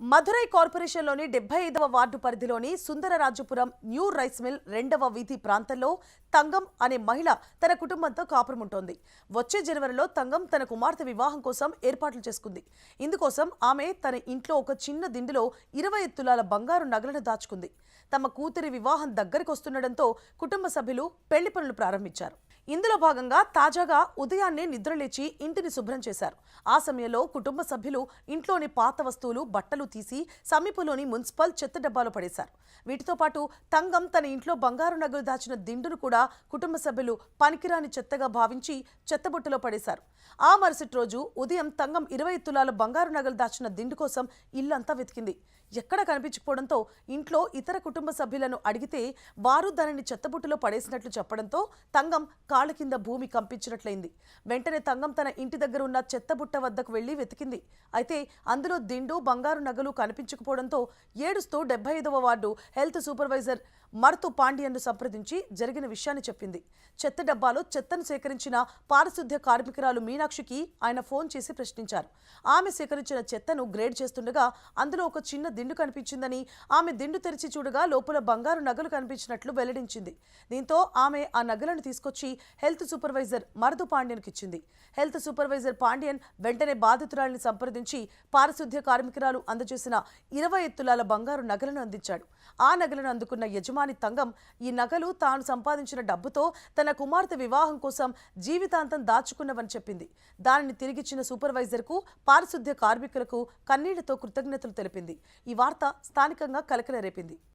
మధురై కార్పొరేషన్లోని డెబ్బై ఐదవ వార్డు పరిధిలోని సుందరరాజపురం న్యూ రైస్ మిల్ రెండవ వీధి ప్రాంతంలో తంగం అనే మహిళ తన కుటుంబంతో కాపురముంటోంది. వచ్చే జనవరిలో తంగం తన కుమార్తె వివాహం కోసం ఏర్పాట్లు చేసుకుంది. ఇందుకోసం ఆమె తన ఇంట్లో ఒక చిన్న దిండులో ఇరవై తులాల బంగారు నగలను దాచుకుంది. తమ కూతురి వివాహం దగ్గరికి వస్తుండటంతో కుటుంబ సభ్యులు పెళ్ళి పనులు ప్రారంభించారు. ఇందులో భాగంగా తాజాగా ఉదయాన్నే నిద్రలేచి ఇంటిని శుభ్రం చేశారు. ఆ సమయంలో కుటుంబ సభ్యులు ఇంట్లోని పాత వస్తువులు బట్టలు తీసి సమీపంలోని మున్సిపల్ చెత్త డబ్బాలో పడేశారు. వీటితో పాటు తంగం తన ఇంట్లో బంగారు నగలు దాచిన దిండును కూడా కుటుంబ సభ్యులు పనికిరాని చెత్తగా భావించి చెత్తబుట్టలో పడేశారు. ఆ మరుసటి రోజు ఉదయం తంగం ఇరవై తులాల బంగారు నగలు దాచిన దిండు కోసం ఇల్లంతా వెతికింది. ఎక్కడ కనిపించకపోవడంతో ఇంట్లో ఇతర కుటుంబ సభ్యులను అడిగితే వారు దానిని చెత్తబుట్టలో పడేసినట్లు చెప్పడంతో తంగం కాళ్ళ కింద భూమి కంపించినట్లయింది. వెంటనే తంగం తన ఇంటి దగ్గర ఉన్న చెత్తబుట్ట వద్దకు వెళ్ళి వెతికింది. అయితే అందులో దిండు బంగారు నగలు కనిపించకపోవడంతో ఏడుస్తూ డెబ్బై ఐదవ వార్డు హెల్త్ సూపర్వైజర్ మరుతు పాండ్యన్ను సంప్రదించి జరిగిన విషయాన్ని చెప్పింది. చెత్త డబ్బాలో చెత్తను సేకరించిన పారిశుద్ధ్య కార్మికురాలు మీనాక్షికి ఆయన ఫోన్ చేసి ప్రశ్నించారు. ఆమె సేకరించిన చెత్తను గ్రేడ్ చేస్తుండగా అందులో ఒక చిన్న దిండు కనిపించిందని ఆమె దిండు తెరిచి చూడగా లోపల బంగారు నగలు కనిపించినట్లు వెల్లడించింది. దీంతో ఆమె ఆ నగలను తీసుకొచ్చి హెల్త్ సూపర్వైజర్ మరుదు పాండ్యన్కి ఇచ్చింది. హెల్త్ సూపర్వైజర్ పాండ్యన్ వెంటనే బాధితురాలిని సంప్రదించి పారిశుద్ధ్య కార్మికురాలు అందజేసిన ఇరవై ఎత్తులాల బంగారు నగలను అందించాడు. ఆ నగలను అందుకున్న యజమాని యజమాని తంగం ఈ నగలు తాను సంపాదించిన డబ్బుతో తన కుమార్తె వివాహం కోసం జీవితాంతం దాచుకున్నవని చెప్పింది. దానిని తిరిగిచ్చిన సూపర్వైజర్కు పారిశుద్ధ్య కార్మికులకు కన్నీళ్ళతో కృతజ్ఞతలు తెలిపింది. ఈ వార్త స్థానికంగా కలకల రేపింది.